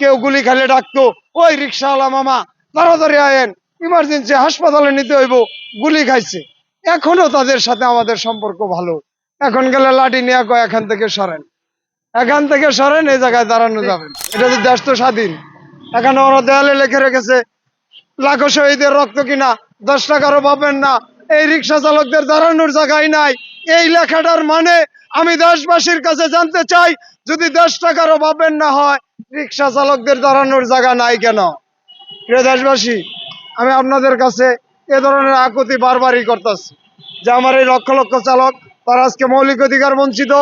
কেউ গুলি খাইলে ডাকতো, ওই রিক্সাওয়ালা মামা, তাড়াতাড়ি আয়েন ইমার্জেন্সি হাসপাতালে নিতে হইব, গুলি খাইছে। এখনও তাদের সাথে আমাদের সম্পর্ক ভালো। এখন গেলে লাঠি নিয়ে কয়, এখান থেকে সরেন। এখান থেকে সরেন, এই জায়গায় দাঁড়ানো যাবেন এটা তো দেশ তো স্বাধীন। এখানে ওরা দেয়ালে লিখে রেখেছে, লাখো শহীদের রক্ত কিনা, দশ টাকারও পাবেন না। এই রিক্সা চালকদের দাঁড়ানোর জায়গায় নাই। এই লেখাটার মানে আমি দেশবাসীর কাছে জানতে চাই, যদি দশ টাকার পাবেন না হয়, রিক্সা চালকদের দাঁড়ানোর জায়গা নাই কেন? প্রিয় দেশবাসী, আমি আপনাদের কাছে এ ধরনের আকুতি বারবারই করতেছি যে আমার এই লক্ষ লক্ষ চালক, তারা আজকে মৌলিক অধিকার বঞ্চিত,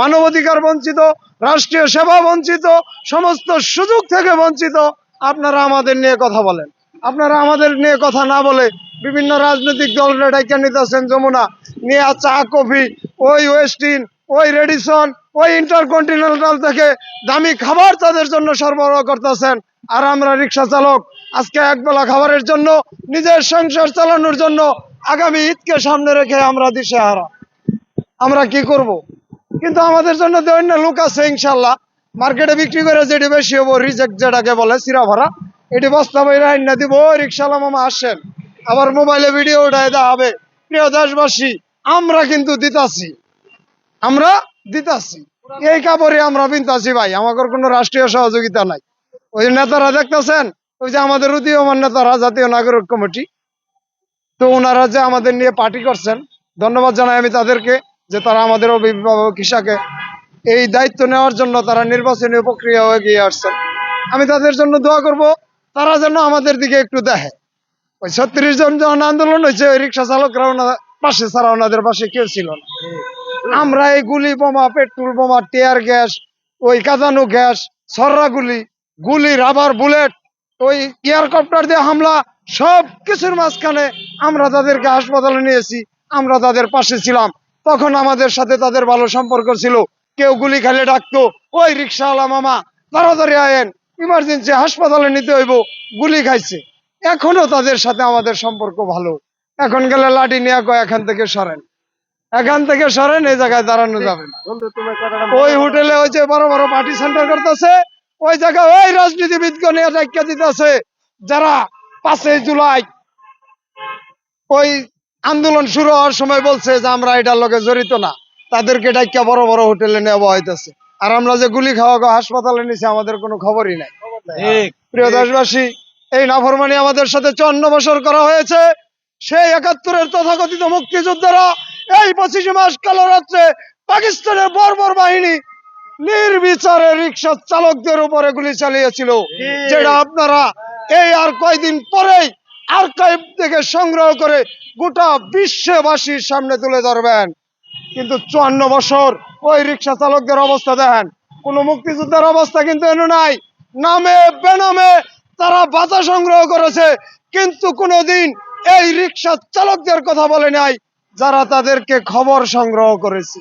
মানব অধিকার বঞ্চিত, রাষ্ট্রীয় সেবা বঞ্চিত, সমস্ত সুযোগ থেকে বঞ্চিত, আপনারা আমাদের নিয়ে কথা বলেন। আপনারা আমাদের নিয়ে কথা না বলে বিভিন্ন রাজনৈতিক দলরা ডাইকা নিতেছেন যমুনা, নিয়ে চা, কফি, ওই ওয়েস্টিন ওই রেডিসন, ওই ইন্টারকন্টিনেন্টাল থেকে দামি খাবার তাদের জন্য সরবরাহ করতেছেন। আর আমরা রিক্সা চালক, আজকে একবেলা খাবারের জন্য, নিজের সংসার চালানোর জন্য আগামী ঈদকে সামনে রেখে আমরা দিশেহারা। আমরা কি করব? কিন্তু আমাদের জন্য দৈন্য লোক আছে ইনশাল্লাহ মার্কেটে বিক্রি করে যেটি বেশি হব রিজেক্ট যেটাকে বলে, সিরা ভাড়া। এটি বস্তা বইরা না দিব রিক্সাওয়ালা মামা আসেন। আবার মোবাইলে ভিডিও উঠাই দেওয়া হবে। প্রিয় দেশবাসী, আমরা কিন্তু দিতাছি। আমরা দিতাছি এই কাপড়ে আমরা বিনতাছি ভাই আমাদের কোনো রাষ্ট্রীয় সহযোগিতা নাই। ওই যে নেতারা দেখতেছেন, ওই যে আমাদের উদীয়মান নেতারা, জাতীয় নাগরিক কমিটি, তো ওনারা যে আমাদের নিয়ে পার্টি করছেন, ধন্যবাদ জানাই আমি তাদেরকে যে তারা আমাদের অভিভাবক হিসাবে এই দায়িত্ব নেওয়ার জন্য তারা নির্বাচনী প্রক্রিয়া এগিয়ে আসছেন। আমি তাদের জন্য দোয়া করব, তারা যেন আমাদের দিকে একটু দেখে। ওই ছত্রিশ জন যখন আন্দোলন হয়েছে, ওই রিক্সা চালকরা ওনার পাশে, ছাড়া ওনাদের পাশে কেউ ছিল না। আমরা এই গুলি বোমা, পেট্রোল বোমা, টিয়ার গ্যাস, ওই কাঁদানো গ্যাস, সররা গুলি গুলি, রাবার, বুলেট, ওই এয়ারকপ্টার দিয়ে হামলা সব কিছুর মাঝখানে আমরা তাদেরকে হাসপাতালে নিয়েছি, আমরা তাদের পাশে ছিলাম। তখন আমাদের সাথে তাদের ভালো সম্পর্ক ছিল। কেউ গুলি খাইলে ডাকতো, ওই রিক্সাওয়ালা মামা, তাড়াতাড়ি আয়েন ইমার্জেন্সি হাসপাতালে নিতে হইব, গুলি খাইছে। এখনও তাদের সাথে আমাদের সম্পর্ক ভালো। এখন গেলে লাঠি নিয়ে এখান থেকে সরেন। এখান থেকে সরেন এই জায়গায় দাঁড়ানো যাবে ওই হোটেলে ওই যে বড় বড় পার্টি সেন্টার করতেছে ওই জায়গায় ওই রাজনীতিবিদকে নিয়ে ডাক্কা দিতেছে যারা পাঁচই জুলাই ওই আন্দোলন শুরু হওয়ার সময় বলছে যে আমরা এটার লগে জড়িত না। তাদেরকে ডাক্কা বড় বড় হোটেলে নেওয়া হইতেছে। আর আমরা যে গুলি খাওয়া খাওয়া হাসপাতালে নিছি আমাদের কোনো খবরই নাই। প্রিয় দেশবাসী এই নাফরমানি আমাদের সাথে চুয়ান্ন বছর করা হয়েছে। সেই একাত্তরের তথাকথিত মুক্তিযোদ্ধারা এই পঁচিশে মাস কালো রাত্রে পাকিস্তানের বর্বর বাহিনী নির্বিচারে রিক্সা চালকদের উপরে গুলি চালিয়েছিল। যেটা আপনারা এই আর কয়দিন পরেই আর্কাইভ থেকে সংগ্রহ করে গোটা বিশ্ববাসীর সামনে তুলে ধরবেন। কিন্তু চুয়ান্ন বছর ওই রিক্সা চালকদের অবস্থা দেখেন। কোন মুক্তিযোদ্ধার অবস্থা কিন্তু এনে নাই। নামে বেনামে তারা বাধা সংগ্রহ করেছে কিন্তু কোনোদিন এই রিক্সা চালকদের কথা বলে নাই। যারা তাদেরকে খবর সংগ্রহ করেছে।